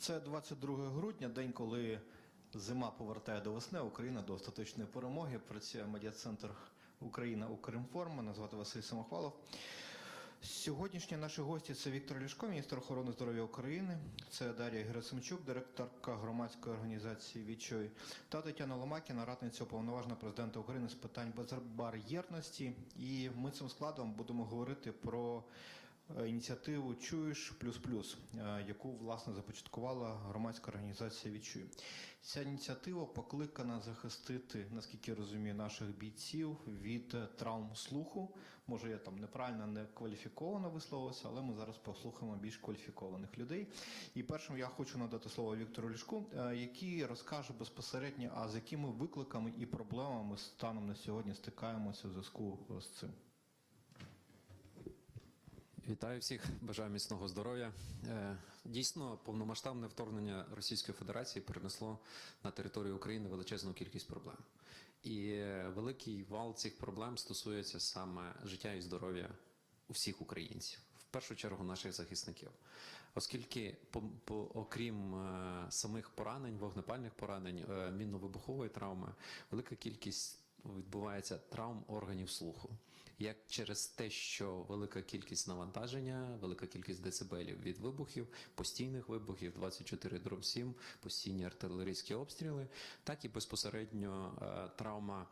Це 22 грудня, день, коли зима повертає до весни, Україна до остаточної перемоги. Працює медіа-центр Україна Укрінформ. Мене звати Василь Самохвалов. Сьогоднішні наші гості це Віктор Ляшко, міністр охорони здоров'я України, це Дар'я Герасимчук, директорка громадської організації Вічой, та Тетяна Ломакіна, радниця уповноважена президента України з питань безбар'єрності. І ми цим складом будемо говорити про ініціативу Чуєш плюс плюс, е, яку власне започаткувала громадська організація Відчуй. Ця ініціатива покликана захистити, наскільки я розумію, наших бійців від е, травм слуху. Може, я там неправильно не кваліфіковано висловився, але ми зараз послухаємо більш кваліфікованих людей. І першим я хочу надати слово Віктору Лішку, е, який розкаже безпосередньо, а з якими викликами і проблемами станом на сьогодні стикаємося в зв'язку з цим. Вітаю всіх, бажаю міцного здоров'я. Е, Дійсно, повномасштабне вторгнення Російської Федерації принесло на територію України величезну кількість проблем. І великий вал цих проблем стосується саме життя і здоров'я усіх українців. В першу чергу наших захисників, оскільки, по, окрім е, самих поранень, вогнепальних поранень, е, мінно-вибухової травми, велика кількість відбувається травм органів слуху, як через те, що велика кількість навантаження, велика кількість децибелів від вибухів, постійних вибухів, 24 дроб 7, постійні артилерійські обстріли, так і безпосередньо е, травма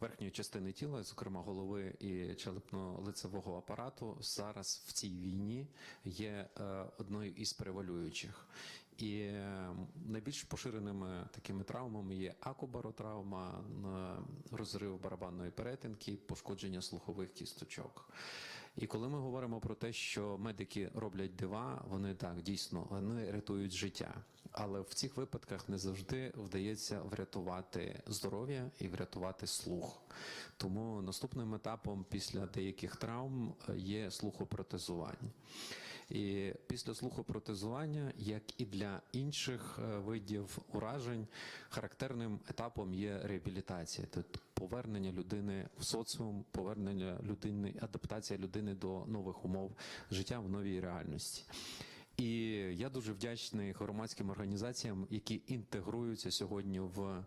верхньої частини тіла, зокрема голови і челепно-лицевого апарату, зараз в цій війні є е, одною із превалюючих. І е, найбільш поширеними такими травмами є акубаротравма, розрив барабанної перетинки, пошкодження слухових кісточок. І коли ми говоримо про те, що медики роблять дива, вони так дійсно вони рятують життя. Але в цих випадках не завжди вдається врятувати здоров'я і врятувати слух. Тому наступним етапом після деяких травм е, є слухопротезування. І після слухопротезування, як і для інших е, видів уражень, характерним етапом є реабілітація. Тобто повернення людини в соціум, повернення людини, адаптація людини до нових умов життя в новій реальності. І я дуже вдячний громадським організаціям, які інтегруються сьогодні в, е,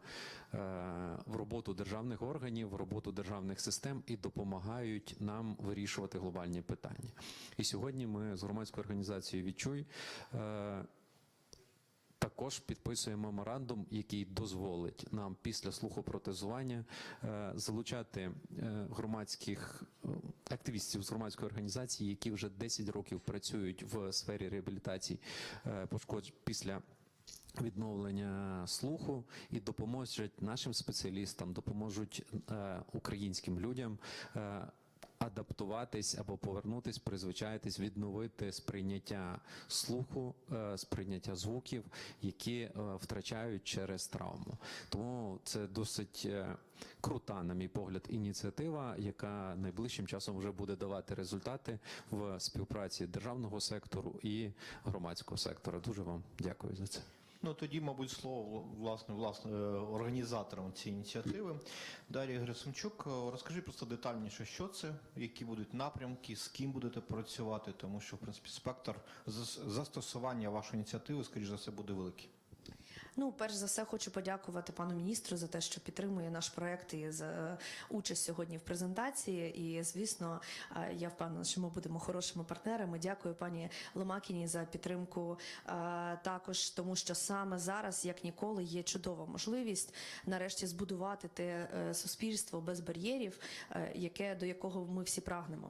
в роботу державних органів, в роботу державних систем і допомагають нам вирішувати глобальні питання. І сьогодні ми з громадською організацією Відчуй. Також підписуємо меморандум, який дозволить нам після слухопротезування е, залучати е, громадських е, активістів з громадської організації, які вже 10 років працюють в сфері реабілітації пошкодж після. Відновлення слуху і допоможуть нашим спеціалістам, допоможуть українським людям адаптуватись або повернутись, призвичаїтись, відновити сприйняття слуху, е, сприйняття звуків, які е, втрачають через травму. Тому це досить е, крута, на мій погляд, ініціатива, яка найближчим часом вже буде давати результати в співпраці державного сектору і громадського сектора. Дуже вам дякую за це. Ну тоді, мабуть, слово власне власне е, організаторам цієї ініціативи. Дар'я Герасимчук, е, розкажи просто детальніше, що це, які будуть напрямки, з ким будете працювати, тому що в принципі спектр зас- застосування вашої ініціативи, скоріш за все, буде великий. Ну, перш за все, хочу подякувати пану міністру за те, що підтримує наш проект і за е, участь сьогодні в презентації. І звісно, е, я впевнена, що ми будемо хорошими партнерами. Дякую пані Ломакіні за підтримку. е, Також тому, що саме зараз, як ніколи, є чудова можливість нарешті збудувати те суспільство без бар'єрів, яке до якого ми всі прагнемо.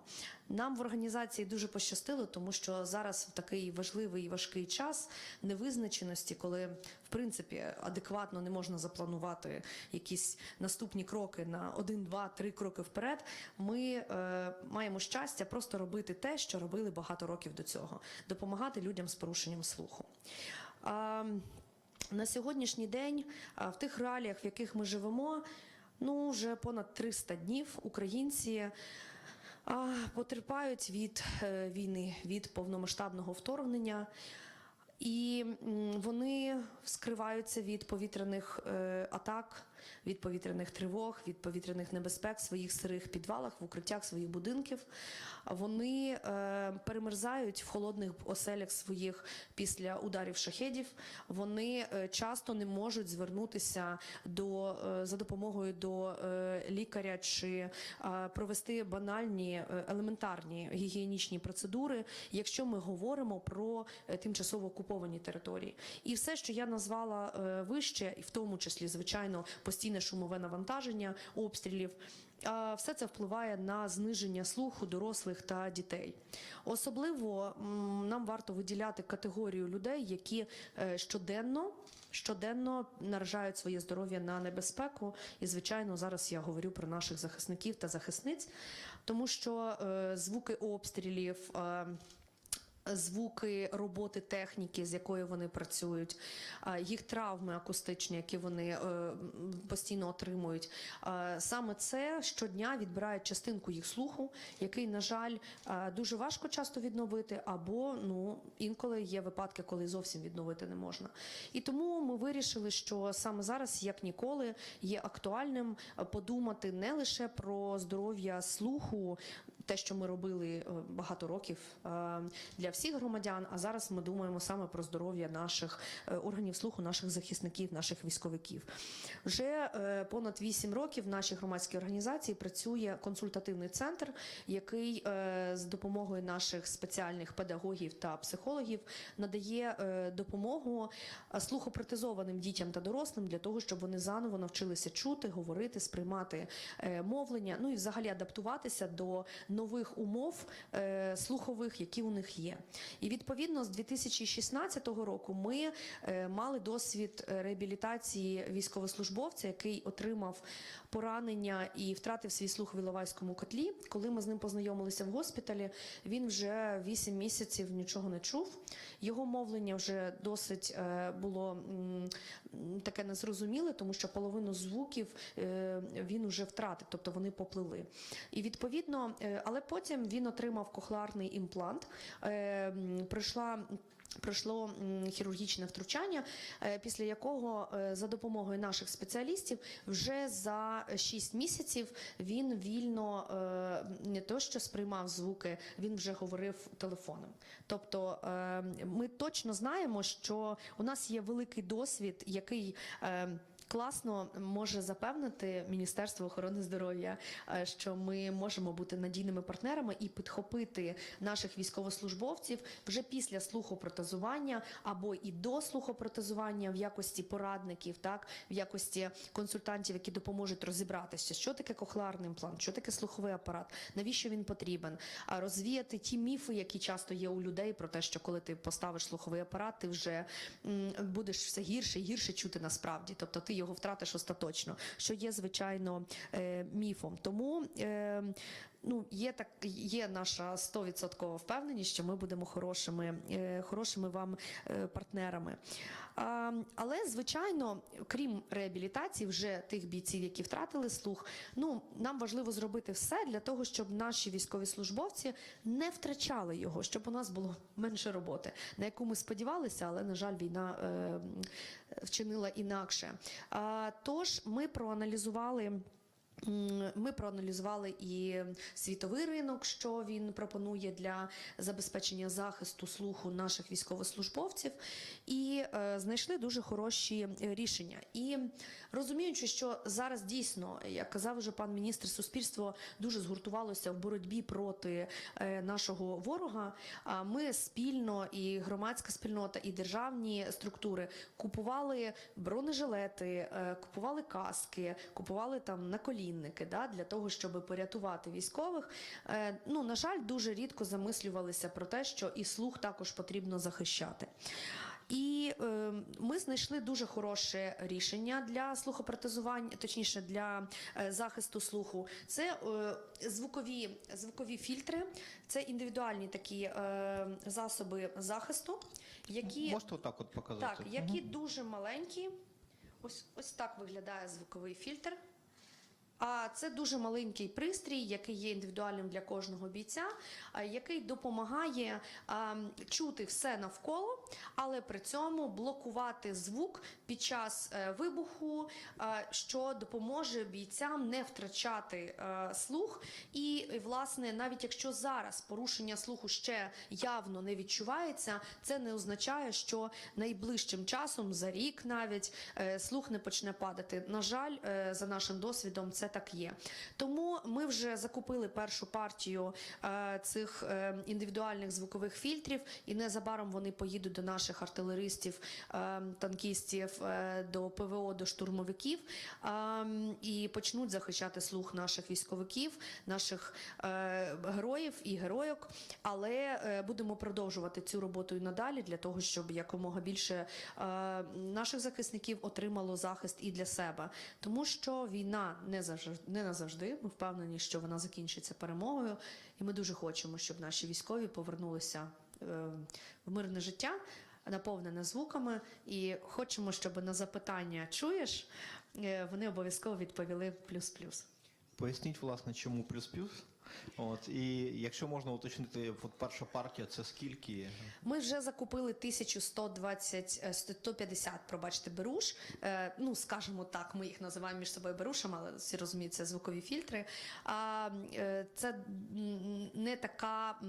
Нам в організації дуже пощастило, тому що зараз в такий важливий і важкий час невизначеності, коли в принципі адекватно не можна запланувати якісь наступні кроки на один, два, три кроки вперед. Ми е, маємо щастя просто робити те, що робили багато років до цього, допомагати людям з порушенням слуху. А, на сьогоднішній день, в тих реаліях, в яких ми живемо, ну вже понад 300 днів українці. Потерпають від е, війни, від повномасштабного вторгнення. І вони скриваються від повітряних е, атак, від повітряних тривог, від повітряних небезпек в своїх сирих підвалах, в укриттях своїх будинків. Вони е, перемерзають в холодних оселях своїх після ударів шахедів. Вони е, часто не можуть звернутися до е, за допомогою до лікаря чи провести банальні елементарні гігієнічні процедури, якщо ми говоримо про тимчасово окуповані території. І все, що я назвала вище, і в тому числі, звичайно, постійне шумове навантаження обстрілів. а, Все це впливає на зниження слуху дорослих та дітей. Особливо нам варто виділяти категорію людей, які е, щоденно щоденно наражають своє здоров'я на небезпеку. І, звичайно, зараз я говорю про наших захисників та захисниць, тому що е, звуки обстрілів. Звуки роботи техніки, з якою вони працюють, їх травми акустичні, які вони е, постійно отримують. Саме це щодня відбирає частинку їх слуху, який, на жаль, дуже важко часто відновити, або ну інколи є випадки, коли зовсім відновити не можна. І тому ми вирішили, що саме зараз, як ніколи, є актуальним подумати не лише про здоров'я слуху, те, що ми робили е, багато років е, для всіх громадян. А зараз ми думаємо саме про здоров'я наших е, органів слуху, наших захисників, наших військовиків. Вже понад 8 років в нашій громадській організації працює консультативний центр, який з допомогою наших спеціальних педагогів та психологів надає допомогу слухопротезованим дітям та дорослим для того, щоб вони заново навчилися чути, говорити, сприймати мовлення, ну і взагалі адаптуватися до нових умов е, слухових, які у них є. І відповідно з 2016 року ми е, мали досвід реабілітації військовослужбовця, який отримав поранення і втратив свій слух в Іловайському котлі. Коли ми з ним познайомилися в госпіталі, він вже 8 місяців нічого не чув. Його мовлення вже досить е, було таке незрозуміле, тому що половину звуків е, він вже втратив, тобто вони поплили. І відповідно, е, але потім він отримав кохлеарний імплант. М, Пройшла Пройшло хірургічне втручання, е, після якого е, за допомогою наших спеціалістів вже за 6 місяців він вільно е, не то, що сприймав звуки, він вже говорив телефоном. Тобто ми точно знаємо, що у нас є великий досвід, який Класно може запевнити Міністерство охорони здоров'я, е, що ми можемо бути надійними партнерами і підхопити наших військовослужбовців вже після слухопротезування або і до слухопротезування в якості порадників, так в якості консультантів, які допоможуть розібратися, що таке кохлеарний імплант, що таке слуховий апарат, навіщо він потрібен, а розвіяти ті міфи, які часто є у людей, про те, що коли ти поставиш слуховий апарат, ти вже будеш все гірше і гірше чути насправді, тобто ти його втратиш остаточно, що є звичайно е, міфом. Тому е, ну є так, є наша 100% впевненість, що ми будемо хорошими, е, хорошими вам е, партнерами. Але звичайно, крім реабілітації, вже тих бійців, які втратили слух, ну нам важливо зробити все для того, щоб наші військові службовці не втрачали його, щоб у нас було менше роботи, на яку ми сподівалися, але на жаль, війна е, вчинила інакше. Тож ми проаналізували. Ми проаналізували і світовий ринок, що він пропонує для забезпечення захисту слуху наших військовослужбовців, і е, знайшли дуже хороші рішення. І розуміючи, що зараз дійсно, як казав вже пан міністр, суспільство дуже згуртувалося в боротьбі проти е, нашого ворога. А ми спільно і громадська спільнота, і державні структури купували бронежилети, е, купували каски, купували там наколінники да, для того, щоб порятувати військових. Е, Ну, на жаль, дуже рідко замислювалися про те, що і слух також потрібно захищати. І е, ми знайшли дуже хороше рішення для слухопротезування, точніше для е, захисту слуху. Це е, звукові, звукові фільтри, це індивідуальні такі е, засоби захисту, які Можете отак от показати? так, які дуже маленькі. Ось, ось так виглядає звуковий фільтр. А це дуже маленький пристрій, який є індивідуальним для кожного бійця, який допомагає чути все навколо але при цьому блокувати звук під час е, вибуху, е, що допоможе бійцям не втрачати е, слух. І, власне, навіть якщо зараз порушення слуху ще явно не відчувається, це не означає, що найближчим часом, за рік навіть, слух не почне падати. На жаль, за нашим досвідом, це так є. Тому ми вже закупили першу партію цих індивідуальних звукових фільтрів, і незабаром вони поїдуть до наших артилеристів, е, танкістів, е, до ПВО, до штурмовиків е, і почнуть захищати слух наших військовиків, наших героїв і героїк. Але будемо продовжувати цю роботу і надалі для того, щоб якомога більше наших захисників отримало захист і для себе, тому що війна не завжди не назавжди. Ми впевнені, що вона закінчиться перемогою, і ми дуже хочемо, щоб наші військові повернулися в мирне життя. Наповнене звуками, і хочемо, щоб на запитання чуєш, е, вони обов'язково відповіли плюс-плюс. Поясніть, власне, чому плюс-плюс. От, і якщо можна уточнити, от перша партія це скільки? Ми вже закупили 1120, е, 150, пробачте, беруш. Е, ну, скажімо так, ми їх називаємо між собою берушами, але всі розуміють, це звукові фільтри. А е, це не така,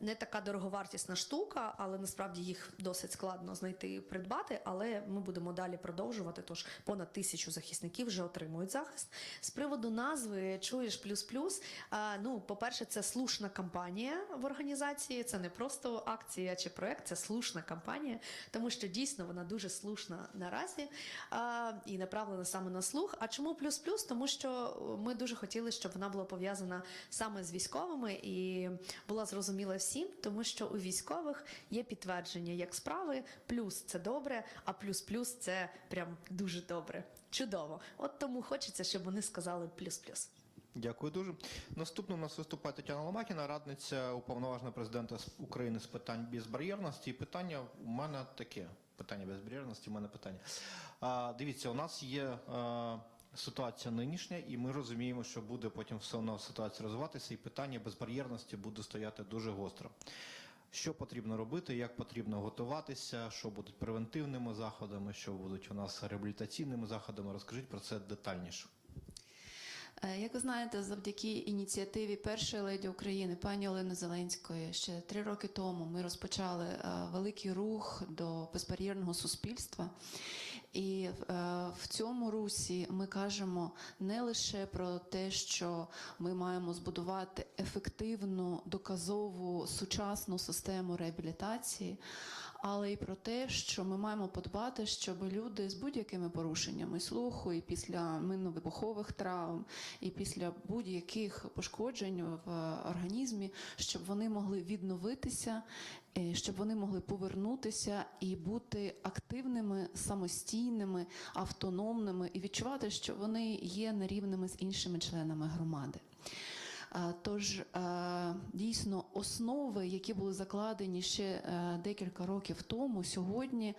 не така дороговартісна штука, але насправді їх досить складно знайти і придбати. Але ми будемо далі продовжувати. Тож понад тисячу захисників вже отримують захист. З приводу назви чуєш плюс-плюс. А, ну, по-перше, це слушна кампанія в організації. Це не просто акція чи проект, це слушна кампанія, тому що дійсно вона дуже слушна наразі а, і направлена саме на слух. А чому плюс-плюс? Тому що ми дуже хотіли, щоб вона була пов'язана саме з військовими і була зрозуміла всім, тому що у військових є підтвердження як справи, плюс це добре, а плюс-плюс це прям дуже добре. Чудово. От тому хочеться, щоб вони сказали плюс-плюс. Дякую дуже. Наступно у нас виступає Тетяна Ломакіна, радниця уповноваженого президента України з питань безбар'єрності. І питання у мене таке. Питання безбар'єрності, у мене питання. А, дивіться, у нас є а, ситуація нинішня, і ми розуміємо, що буде потім все одно ситуація розвиватися, і питання безбар'єрності буде стояти дуже гостро. Що потрібно робити, як потрібно готуватися, що будуть превентивними заходами, що будуть у нас реабілітаційними заходами. Розкажіть про це детальніше. Е, Як ви знаєте, завдяки ініціативі першої леді України пані Олени Зеленської ще три роки тому ми розпочали е, великий рух до безбар'єрного суспільства. І е, в цьому русі ми кажемо не лише про те, що ми маємо збудувати ефективну, доказову сучасну систему реабілітації, але й про те, що ми маємо подбати, щоб люди з будь-якими порушеннями слуху, і після минно-вибухових травм, і після будь-яких пошкоджень в організмі, щоб вони могли відновитися, е, щоб вони могли повернутися і бути активними, самостійними, автономними і відчувати, що вони є нерівними з іншими членами громади. Е, Тож е, дійсно основи, які були закладені ще е, декілька років тому, сьогодні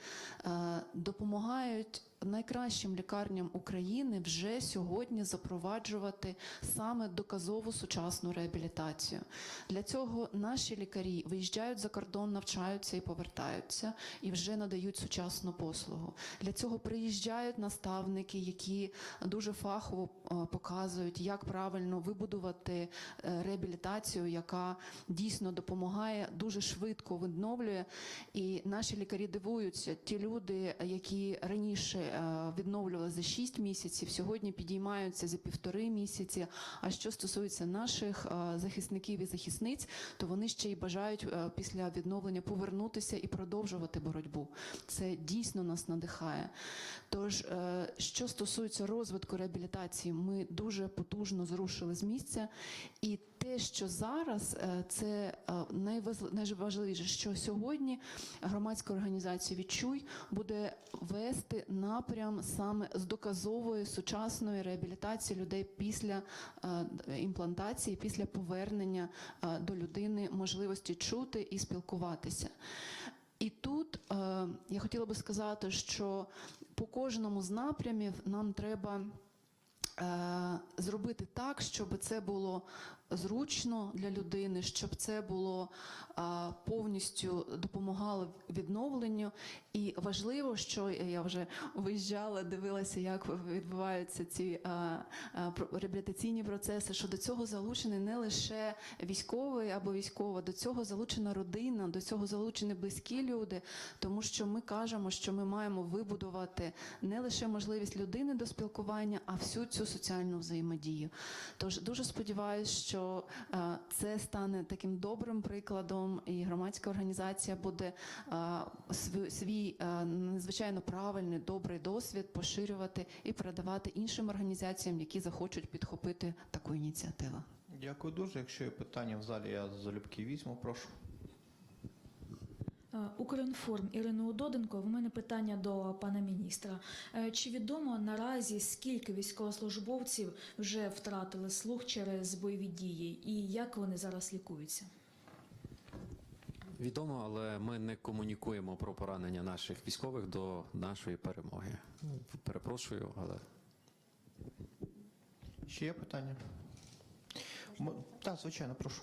допомагають найкращим лікарням України вже сьогодні запроваджувати саме доказову сучасну реабілітацію. Для цього наші лікарі виїжджають за кордон, навчаються і повертаються, і вже надають сучасну послугу. Для цього приїжджають наставники, які дуже фахово е, показують, як правильно вибудувати е, реабілітацію, яка дійсно допомагає дуже швидко відновлює. І наші лікарі дивуються. Ті люди, які раніше відновлювали за 6 місяців, сьогодні підіймаються за півтори місяці. А що стосується наших е, захисників і захисниць, то вони ще й бажають е, після відновлення повернутися і продовжувати боротьбу. Це дійсно нас надихає. Тож, е, що стосується розвитку реабілітації, ми дуже потужно зрушили з місця. І те, що зараз е, це е, найважливіше, що сьогодні громадська організація Відчуй буде вести напрям саме з доказової сучасної реабілітації людей після е, імплантації, після повернення до людини можливості чути і спілкуватися. І тут е, я хотіла би сказати, що по кожному з напрямів нам треба е, зробити так, щоб це було зручно для людини, щоб це було повністю допомагало відновленню. І важливо, що я вже виїжджала, дивилася, як відбуваються ці реабілітаційні процеси. Що до цього залучений не лише військовий або військова, до цього залучена родина, до цього залучені близькі люди, тому що ми кажемо, що ми маємо вибудувати не лише можливість людини до спілкування, а всю цю соціальну взаємодію. Тож дуже сподіваюся, що е, це стане таким добрим прикладом, і громадська організація буде е, свій е, надзвичайно правильний добрий досвід поширювати і передавати іншим організаціям, які захочуть підхопити таку ініціативу. Дякую дуже. Якщо є питання в залі, я залюбки візьму, прошу. Е, Укрінформ Ірина Удоденко. В мене питання до пана міністра. Е, Чи відомо наразі скільки військовослужбовців вже втратили слух через бойові дії, і як вони зараз лікуються? Відомо, але ми не комунікуємо про поранення наших військових до нашої перемоги. Перепрошую, але Ще є питання? М- Так, звичайно, прошу.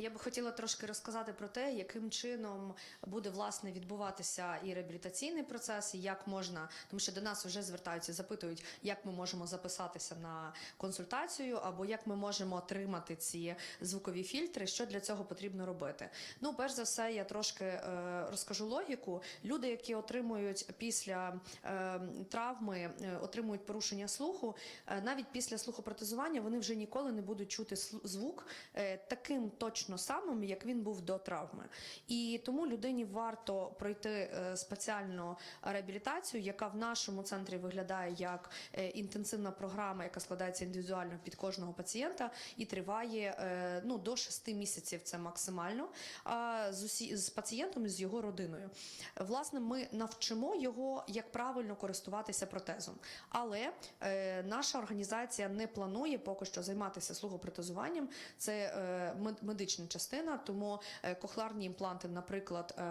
Я би хотіла трошки розказати про те, яким чином буде власне відбуватися і реабілітаційний процес, і як можна, тому що до нас вже звертаються, запитують, як ми можемо записатися на консультацію, або як ми можемо отримати ці звукові фільтри, що для цього потрібно робити. Ну, перш за все, я трошки е, розкажу логіку. Люди, які отримують після е, травми, е, отримують порушення слуху, е, навіть після слухопротезування вони вже ніколи не будуть чути звук е, таким точно самим, як він був до травми. І тому людині варто пройти е, спеціальну реабілітацію, яка в нашому центрі виглядає як е, інтенсивна програма, яка складається індивідуально під кожного пацієнта і триває е, ну, до 6 місяців. Це максимально з, усі, з пацієнтом і з його родиною. Власне, ми навчимо його, як правильно користуватися протезом. Але наша організація не планує поки що займатися слухопротезуванням. Це е, медична частина, тому е, кохларні імпланти, наприклад, е,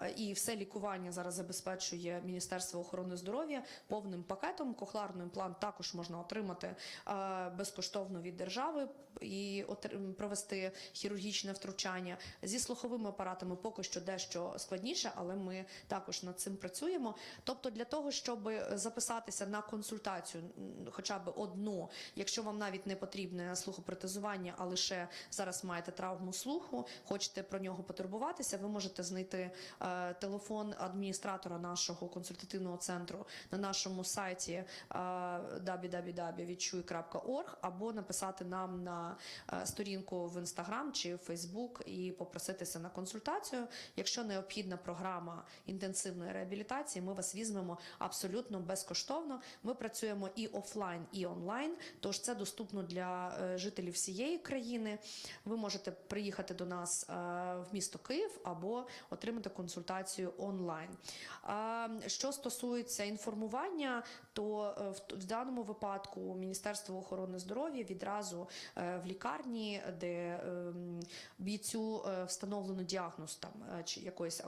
е, і все лікування зараз забезпечує Міністерство охорони здоров'я повним пакетом. Кохларний імплант також можна отримати безкоштовно від держави і провести хірургічне втручання. Зі слуховими апаратами поки що дещо складніше, але ми також над цим працюємо. Тобто, для того, щоб записатися на консультацію, хоча б одну, якщо вам навіть не потрібне слухопротезування, а лише зараз маєте травму слуху, хочете про нього потурбуватися, ви можете знайти е, телефон адміністратора нашого консультативного центру на нашому сайті е, www.відчуй.org або написати нам на е, сторінку в Instagram чи Facebook і попроситися на консультацію. Якщо необхідна програма інтенсивної реабілітації, ми вас візьмемо абсолютно безкоштовно. Ми працюємо і офлайн, і онлайн, тож це доступно для жителів всієї країни. Ви можете приїхати до нас е, в місто Київ або отримати консультацію онлайн. Що стосується інформування, то е, в даному випадку Міністерство охорони здоров'я відразу е, в лікарні, де ем, бійцю е, встановлено діагноз там чи якоїсь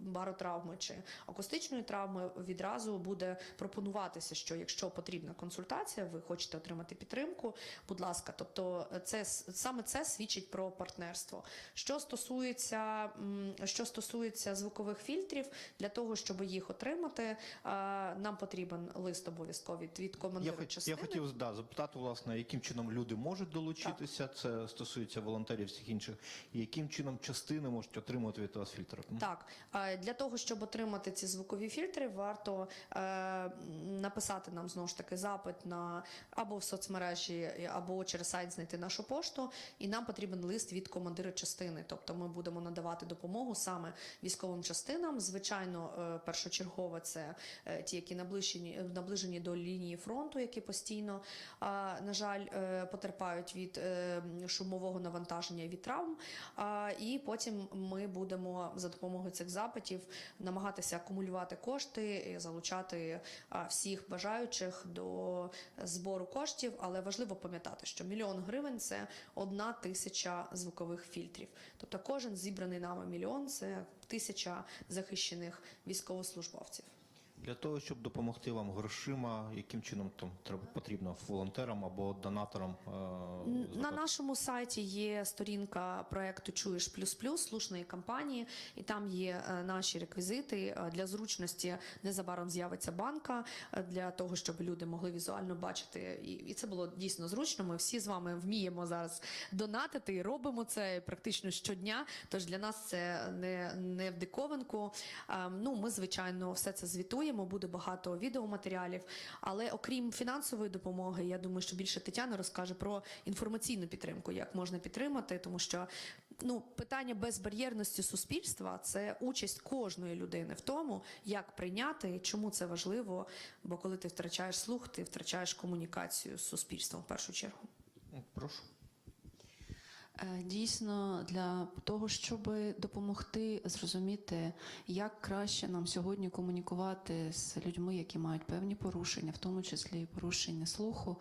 баротравми чи акустичної травми, відразу буде пропонуватися, що якщо потрібна консультація, ви хочете отримати підтримку, будь ласка, тобто це саме це свідчить про партнерство. Що стосується що стосується звукових фільтрів, для того, щоб їх отримати, нам потрібен лист обов'язково від, від командира хот- частини. я хотів да, запитати, власне, яким чином люди можуть долучитися, це стосується волонтерів всіх інших, і яким чином частини можуть отримувати від вас фільтр. М? Так, для того, щоб отримати ці звукові фільтри, варто е, написати нам знову ж таки запит на або в соцмережі, або через сайт знайти нашу пошту. І нам потрібен лист від командира частини. Тобто ми будемо надавати допомогу саме військовим частинам. Звичайно, е, першочергово це е, ті, які наближені, наближені до лінії фронту, які постійно, на жаль, е, потерпають від е, шумового навантаження від травм. І потім ми будемо за допомогою цих запитів намагатися акумулювати кошти, залучати всіх бажаючих до збору коштів. Але важливо пам'ятати, що мільйон гривень це одна тисяча звукових фільтрів. Тобто кожен зібраний нами мільйон це тисяча захищених військовослужбовців. Для того, щоб допомогти вам грошима, яким чином там треба потрібно волонтерам або донаторам? е, На нашому сайті є сторінка проекту Чуєш плюс плюс слушної кампанії, і там є е, наші реквізити Е, для зручності. Незабаром з'явиться банка е, для того, щоб люди могли візуально бачити. І, і це було дійсно зручно. Ми всі з вами вміємо зараз донатити і робимо це практично щодня. Тож для нас це не, не в диковинку. Е, Ну, ми звичайно все це звітуємо. Буде багато відеоматеріалів. Але окрім фінансової допомоги, я думаю, що більше Тетяна розкаже про інформаційну підтримку, як можна підтримати, тому що ну питання безбар'єрності суспільства це участь кожної людини в тому, як прийняти, чому це важливо. Бо коли ти втрачаєш слух, ти втрачаєш комунікацію з суспільством в першу чергу. Прошу. Е, Дійсно, для того, щоб допомогти зрозуміти, як краще нам сьогодні комунікувати з людьми, які мають певні порушення, в тому числі і порушення слуху.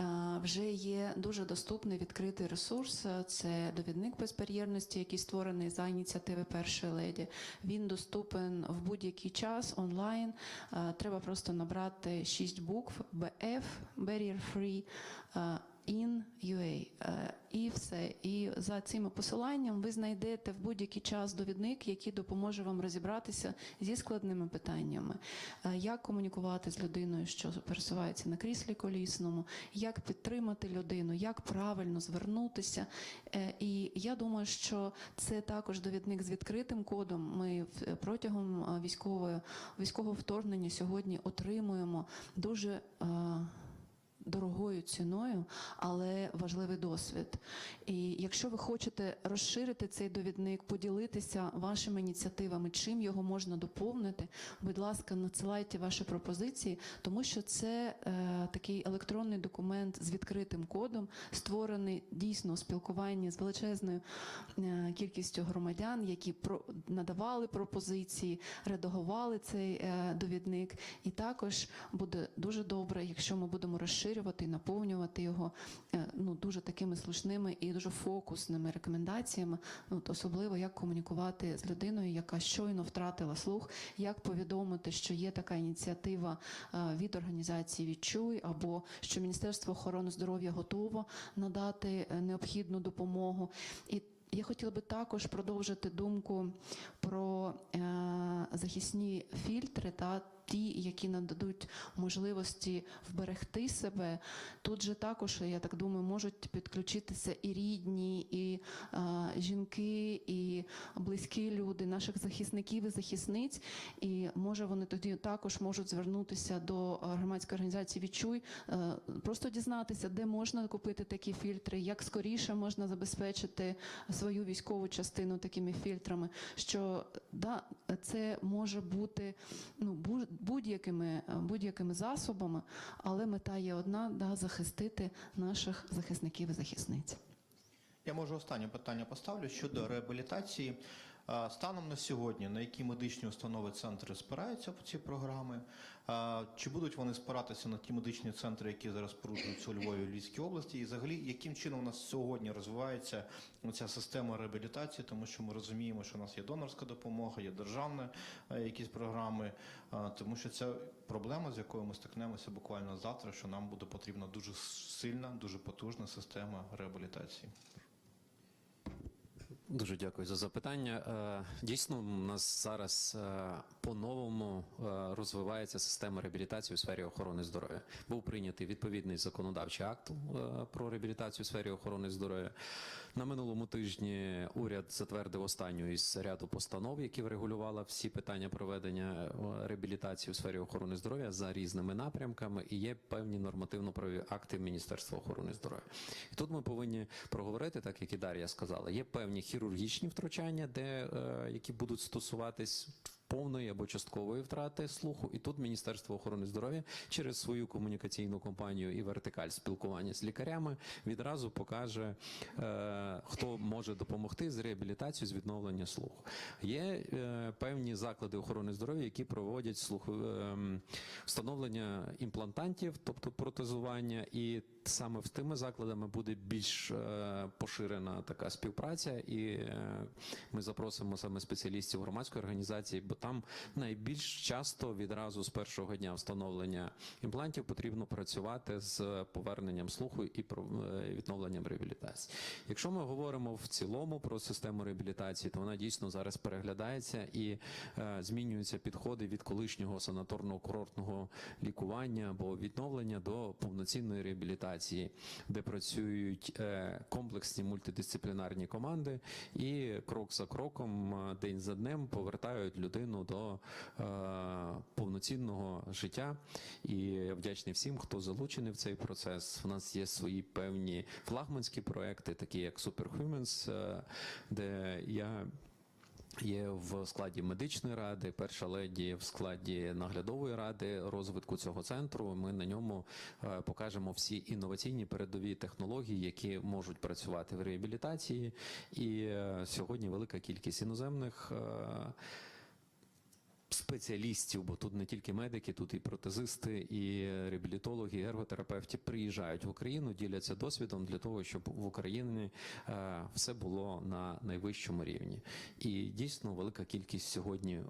е, Вже є дуже доступний відкритий ресурс. Це довідник безбар'єрності, який створений за ініціативи першої леді. Він доступен в будь-який час онлайн. Е, Треба просто набрати шість букв BF, Barrier Free. Е, in Е, І все. І за цим посиланням ви знайдете в будь-який час довідник, який допоможе вам розібратися зі складними питаннями, Е, як комунікувати з людиною, що пересувається на кріслі колісному, як підтримати людину, як правильно звернутися. Е, І я думаю, що це також довідник з відкритим кодом. Ми протягом військової військового вторгнення сьогодні отримуємо дуже. Дорогою ціною, але важливий досвід. І якщо ви хочете розширити цей довідник, поділитися вашими ініціативами, чим його можна доповнити, будь ласка, надсилайте ваші пропозиції, тому що це е, такий електронний документ з відкритим кодом, створений дійсно у спілкуванні з величезною е, кількістю громадян, які про надавали пропозиції, редагували цей е, довідник. І також буде дуже добре, якщо ми будемо розширювати і наповнювати його е, ну дуже такими слушними і дуже фокусними рекомендаціями. Ну особливо як комунікувати з людиною, яка щойно втратила слух, як повідомити, що є така ініціатива е, від організації Відчуй або що Міністерство охорони здоров'я готово надати е, необхідну допомогу. І я хотіла би також продовжити думку про е, захисні фільтри та ті, які нададуть можливості вберегти себе. Тут же також, я так думаю, можуть підключитися і рідні, і е, жінки, і близькі люди, наших захисників і захисниць. І може вони тоді також можуть звернутися до громадської організації Відчуй, е, просто дізнатися, де можна купити такі фільтри, як скоріше можна забезпечити свою військову частину такими фільтрами. Що да, це може бути ну, будь-якими, е, будь-якими засобами, але мета є одна да, захистити наших захисників і захисниць. Я можу останнє питання поставлю щодо реабілітації. Станом на сьогодні, на які медичні установи центри спираються по ці програми? Чи будуть вони спиратися на ті медичні центри, які зараз споруджуються у Львові і Львівській області? І взагалі, яким чином у нас сьогодні розвивається ця система реабілітації? Тому що ми розуміємо, що у нас є донорська допомога, є державні якісь програми, тому що це проблема, з якою ми стикнемося буквально завтра, що нам буде потрібна дуже сильна, дуже потужна система реабілітації. Дуже дякую за запитання. Е, Дійсно, у нас зараз е, по-новому е, розвивається система реабілітації у сфері охорони здоров'я. Був прийнятий відповідний законодавчий акт про реабілітацію у сфері охорони здоров'я. На минулому тижні уряд затвердив останню із ряду постанов, які врегулювали всі питання проведення реабілітації у сфері охорони здоров'я за різними напрямками, і є певні нормативно-правові акти Міністерства охорони здоров'я. І тут ми повинні проговорити, так як і Дар'я сказала, є певні хірургічні втручання, де е, які будуть стосуватись повної або часткової втрати слуху. І тут Міністерство охорони здоров'я через свою комунікаційну кампанію і вертикаль спілкування з лікарями відразу покаже, е, хто може допомогти з реабілітацією з відновлення слуху. Є е, певні заклади охорони здоров'я, які проводять слух, е, встановлення імплантантів, тобто протезування, і саме з тими закладами буде більш е, поширена така співпраця, і е, ми запросимо саме спеціалістів громадської організації, там найбільш часто відразу з першого дня встановлення імплантів потрібно працювати з поверненням слуху і е, відновленням реабілітації. Якщо ми говоримо в цілому про систему реабілітації, то вона дійсно зараз переглядається і е, змінюються підходи від колишнього санаторного курортного лікування або відновлення до повноцінної реабілітації, де працюють е, комплексні мультидисциплінарні команди, і крок за кроком, день за днем повертають людину до е, повноцінного життя. І я вдячний всім, хто залучений в цей процес. У нас є свої певні флагманські проекти, такі як Superhumans, е, де я Є в складі медичної ради, перша леді в складі наглядової ради розвитку цього центру. Ми на ньому е, покажемо всі інноваційні передові технології, які можуть працювати в реабілітації. І е, сьогодні велика кількість іноземних. Спеціалістів, бо тут не тільки медики, тут і протезисти, і реабілітологи, і ерготерапевти приїжджають в Україну, діляться досвідом для того, щоб в Україні е, все було на найвищому рівні. І дійсно велика кількість сьогодні е,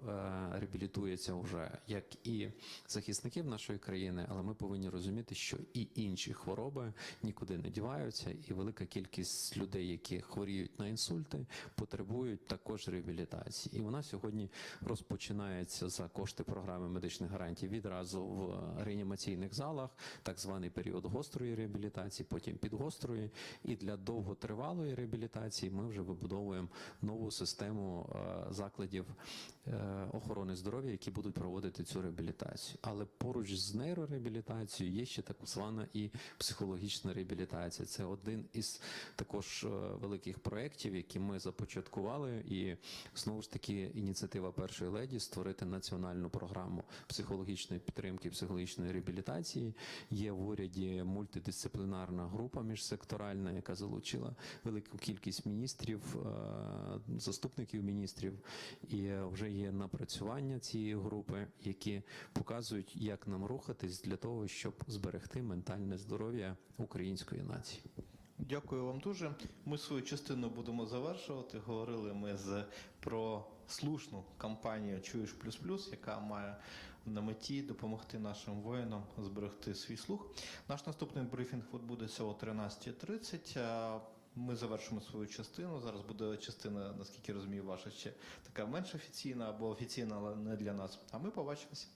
реабілітується вже як і захисників нашої країни, але ми повинні розуміти, що і інші хвороби нікуди не діваються, і велика кількість людей, які хворіють на інсульти, потребують також реабілітації. І вона сьогодні розпочинається за кошти програми медичних гарантій відразу в реанімаційних залах, так званий період гострої реабілітації, потім підгострої. І для довготривалої реабілітації ми вже вибудовуємо нову систему е, закладів е, охорони здоров'я, які будуть проводити цю реабілітацію. Але поруч з нейрореабілітацією є ще так звана і психологічна реабілітація. Це один із також е, великих проєктів, які ми започаткували, і знову ж таки ініціатива першої леді створити національну програму психологічної підтримки, психологічної реабілітації. Є в уряді мультидисциплінарна група міжсекторальна, яка залучила велику кількість міністрів, е, заступників міністрів, і вже є напрацювання цієї групи, які показують, як нам рухатись для того, щоб зберегти ментальне здоров'я української нації. Дякую вам дуже. Ми свою частину будемо завершувати. Говорили ми з про слушну кампанію Чуєш плюс плюс, яка має на меті допомогти нашим воїнам зберегти свій слух. Наш наступний брифінг відбудеться о 13.30. А Ми завершимо свою частину. Зараз буде частина, наскільки розумію, ваша ще така менш офіційна або офіційна, але не для нас. А ми побачимося.